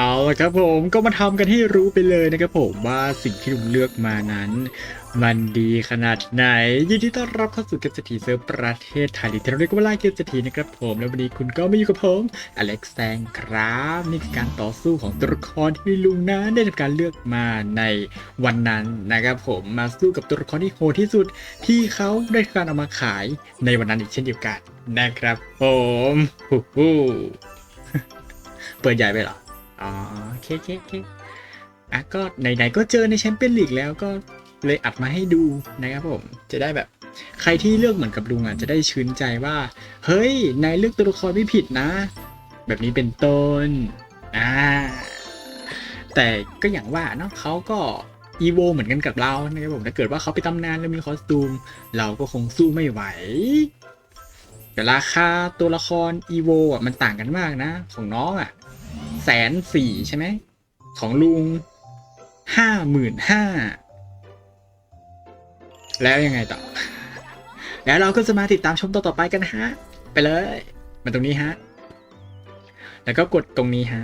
เอาละครับผมก็มาทำกันให้รู้ไปเลยนะครับผมว่าสิ่งที่ลุงเลือกมานั้น มันดีขนาดไหน ยินดีต้อนรับเข้าสู่เกมสถีเซิร์ฟประเทศไทยหรือที่เราเรียกว่าไล่เกมสถีนะครับผม แล้ววันนี้คุณก็มาอยู่กับผมอเล็กซ์แซงครับนี่คือการต่อสู้ของตัวละครที่ลุงนั้นได้ทำการเลือกมาในวันนั้นนะครับผมมาสู้กับตัวละครที่โหดที่สุด ที่เขาได้ทำการเอามาขายในวันนั้นอีกเช่นเดียวกันนะครับผมฮู้ฮู้เปิดใหญ่ไปเหรอ อ๋อโอเคโอเคอเคอะก็ไหนๆก็เจอในแชมเปี้ยนลีกแล้วก็เลยอัดมาให้ดูนะครับผม จะได้แบบ ใครที่เลือกเหมือนกับลุงอะจะได้ชื่นใจว่า เฮ้ย นายเลือกตัวละครไม่ผิดนะ แบบนี้เป็นต้นอ่าแต่ก็อย่างว่าเนาะเขาก็อีโวเหมือนกันกับเรานะครับผมถ้าเกิดว่าเขาไปตำนานแล้วมีคอสตูม เราก็คงสู้ไม่ไหว แต่ราคาตัวละครอีโวอะมันต่างกันมากนะ ของน้องอะ แสนสี่ใช่ไหม ของลุงห้าหมื่นห้า แล้วยังไงต่อ แล้วเราก็จะมาติดตามชมต่อต่อไปกันฮะ ไปเลย มาตรงนี้ฮะ แล้วก็กดตรงนี้ฮะ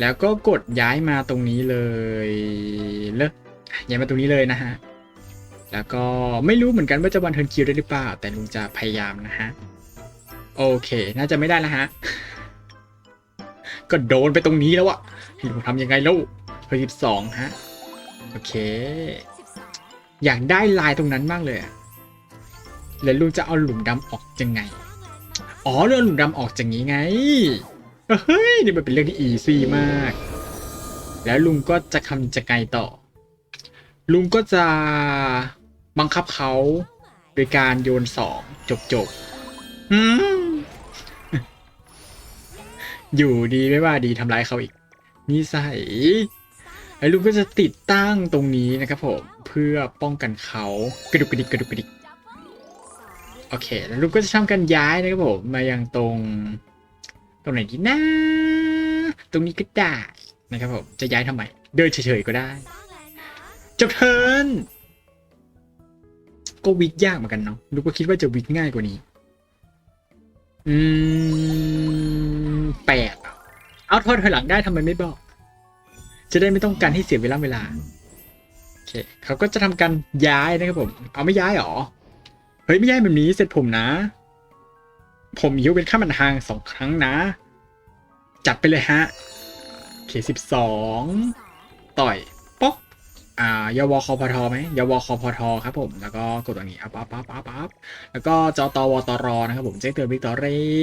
แล้วก็กดย้ายมาตรงนี้เลยเลอะย้ายมาตรงนี้เลยนะฮะ แล้วก็ไม่รู้เหมือนกันว่าจะวันเทิร์นคิวได้หรือเปล่า แต่ลุงจะพยายามนะฮะ โอเค น่าจะไม่ได้แล้วฮะ ก็โดนไปตรงนี้แล้วอะให้ลุงทำยังไงแล้วเพิ่มสิบสองฮะ โอเค อยากได้ลายตรงนั้นมากเลยอะแล้วลุงจะเอาหลุมดำออกยังไง อ๋อเรื่องหลุมดำออกจากนี้ไง เฮ้ยนี่มันเป็นเรื่องที่อีซี่มาก แล้วลุงก็จะทำจะไงต่อ ลุงก็จะบังคับเขาโดยการโยนสองจบจบอืม อยู่ดีไม่ว่าดีทำร้ายเขาอีกนิสัยแล้ลุงก็จะติดตั้งตรงนี้นะครับผมเพื่อป้องกันเขากระดุกกระดิกกระดุกกระดิกโอเค แล้วลุงก็จะทำการย้ายนะครับผมมายังตรง ตรงไหนดีนะตรงนี้ก็ได้นะครับผมจะย้ายทำไม เดินเฉยๆก็ได้จบเทิร์นก็วิกยากเหมือนกันเนาะลุงก็คิดว่าจะวิกง่ายกว่านี้ อืม แปดเหรอเอาทอดถอยหลังได้ทำไมไม่บอก จะได้ไม่ต้องการให้เสียเวลาเวลาโอเคเขาก็จะทำการย้ายนะครับผม เอาไม่ย้ายหรอ เฮ้ยไม่ย้ายแบบนี้เสร็จผมนะ ผมยิวเป็นข้ามันทางสองครั้งนะ จัดไปเลยฮะโอเคสิบสองต่อยป๊ อ่ายวคอพทไหมยาวคอพทครับผม แล้วก็กดตรงนี้อัพอัพอัพอัพอัพแล้วก็จอตวตรนะครับผมแจ้งเตือนวิกตอรี่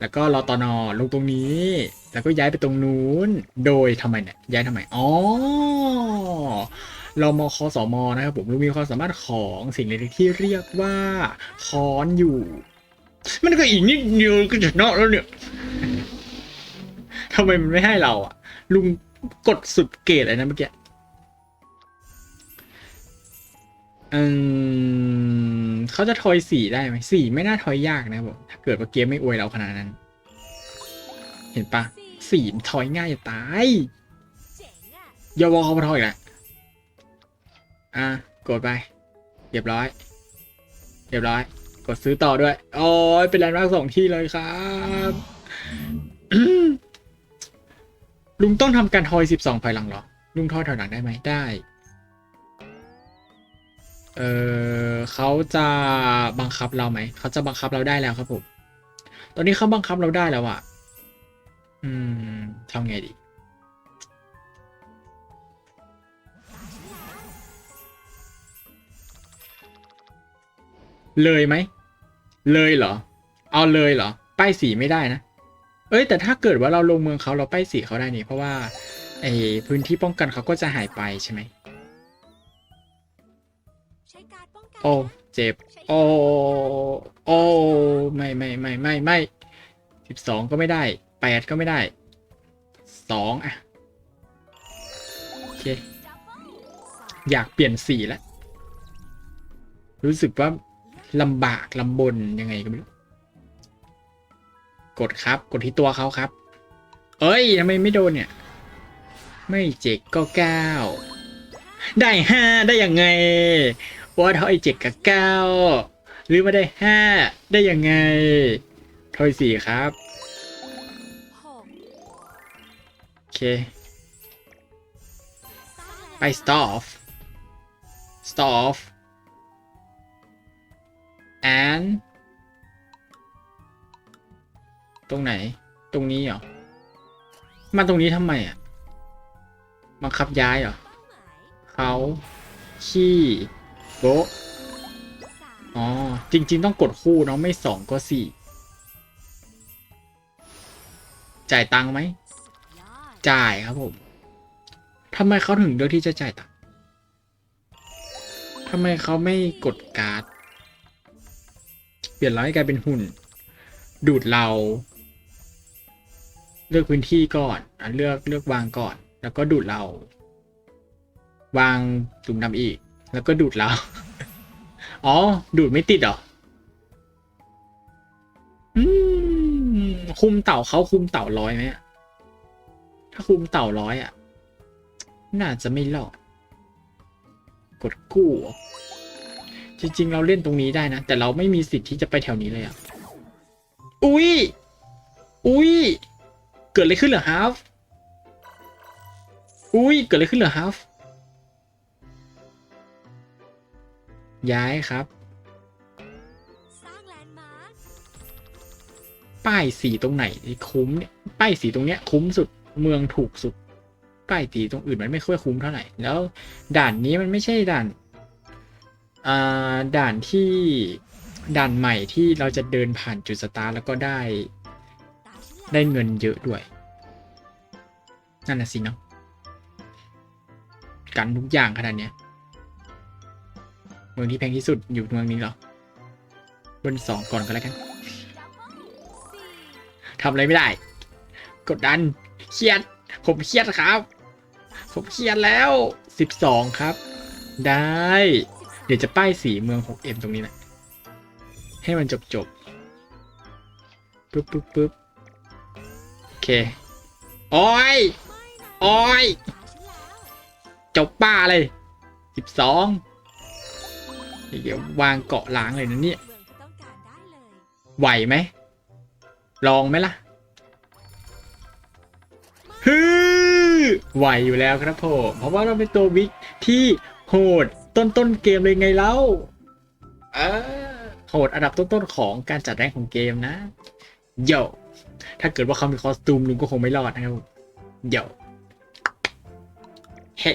แล้วก็รอตนลงตรงนี้ แล้วก็ย้ายไปตรงนู้น โดยทำไมเนี่ย ย้ายทำไม อ๋อรามคสมนะครับผมรู้มีความสามารถของสิ่งเล็กที่เรียกว่าค้อนอยู่ มันก็อีกนิดเดียวก็จะนอกแล้วเนี่ยทำไมมันไม่ให้เราอะลุงกดสุดเกตเลยนะเมื่อกี้ อืมเขาจะทอยสี่ได้ไหมสี่ไม่น่าทอยยากนะบผมถ้าเกิดว่าเกมไม่อวยเราขนาดนั้น เห็นปะสี่ทอยง่ายจะตายอย่าวอลเขาทอยอีกแล้วอะกดไปเรียบร้อย เรียบร้อย กดซื้อต่อด้วยโอ้ยเป็นแลนด์มาร์คสองที่เลยครับลุงต้องทำการทอยสิบสองถอยหลังหรอ ลุงทอยถอยหลังได้ไหมได้ เออเขาจะบังคับเราไหม เขาจะบังคับเราได้แล้วครับผม ตอนนี้เขาบังคับเราได้แล้วอะอืมทำไงดี เลยไหม เลยเหรอ เอาเลยเหรอ ป้ายสีไม่ได้นะ เอ้ย แต่ถ้าเกิดว่าเราลงเมืองเขาเราป้ายสีเขาได้นี่ เพราะว่าไอพื้นที่ป้องกันเขาก็จะหายไปใช่ไหม โอ้เจ็บ โอ้โอ้ไม่ไม่ไม่ไม่ไม่สิบสองก็ไม่ได้แปดก็ไม่ได้สองอะโอเคอยากเปลี่ยนสีแล้วรู้สึกว่าลำบากลำบนยังไงก็ไม่รู้กดครับกดที่ตัวเขาครับ เอ้ยทำไมไม่โดนเนี่ย ไม่เจ็กก็เก้าได้ห้าได้ยังไง ว่าทอยเจ็ดกับเก้าหรือมาได้ห้าได้ยังไงทอยสี่ครับโอเคไป stop stop and ตรงไหนตรงนี้เหรอมาตรงนี้ทำไมอะบังคับย้ายเหรอเขาขี้ โบะอ๋อ จริง ๆ ต้องกดคู่เนาะไม่สองก็สี่จ่ายตังค์ไหม จ่ายครับผมทำไมเขาถึงเลือกที่จะจ่ายตังค์ทำไมเขาไม่กดการ์ด เปลี่ยนเราให้กลายเป็นหุ่น ดูดเรา เลือกพื้นที่ก่อนอะเลือกเลือกวางก่อน แล้วก็ดูดเรา วางตุ่มดำอีก แล้วก็ดูดเราอ๋อ ดูดไม่ติดเหรออืมคุมเต่าเขาคุมเต่าร้อยไหมถ้าคุมเต่าร้อยอะ น่าจะไม่รอดกดกู้ จริง ๆ เราเล่นตรงนี้ได้นะ แต่เราไม่มีสิทธิ์ที่จะไปแถวนี้เลยอะ อุ้ย อุ้ย เกิดอะไรขึ้นเหรอฮาฟ อุ้ย เกิดอะไรขึ้นเหรอฮาฟ ย้ายครับสร้างแลนด์มาร์คป้ายสีตรงไหนที่คุ้มเนี่ยป้ายสีตรงเนี้ยคุ้มสุดเมืองถูกสุด ป้ายสีตรงอื่นมันไม่ค่อยคุ้มเท่าไหร่ แล้วด่านนี้มันไม่ใช่ด่านอ่าด่านที่ด่านใหม่ที่เราจะเดินผ่านจุดสตาร์ทแล้วก็ได้ตามฉันแล้วได้เงินเยอะด้วย นั่นน่ะสิเนาะกันทุกอย่างขนาดเนี้ยเมืองที่แพงที่สุดอยู่เมืองนี้เหรอบนสองก่อนก็แล้วกันทำอะไรไม่ได้ กดดัน เครียด ผมเครียดครับ ผมเครียดแล้วสิบสองครับ ได้ เดี๋ยวจะป้ายสีเมือง 6M ตรงนี้แหละให้มันจบจบปึ๊บปึ๊บปึ๊บโอเคโอ้ยโอ้ยจบป้าเลยสิบสอง เดี๋ยววางเกาะล้างเลยนะเนี่ยเมืองที่ต้องการได้เลยไหวไหมลองไหมล่ะฮึไหวอยู่แล้วครับผมเพราะว่าเราเป็นตัววิกที่โหดต้นต้นๆเกมเลยไงเล่าเออโหดอันดับต้นๆของการจัดแรงของเกมนะโยถ้าเกิดว่าเขามีคอสตูมลุงก็คงไม่รอดนะครับผมโยเฮ้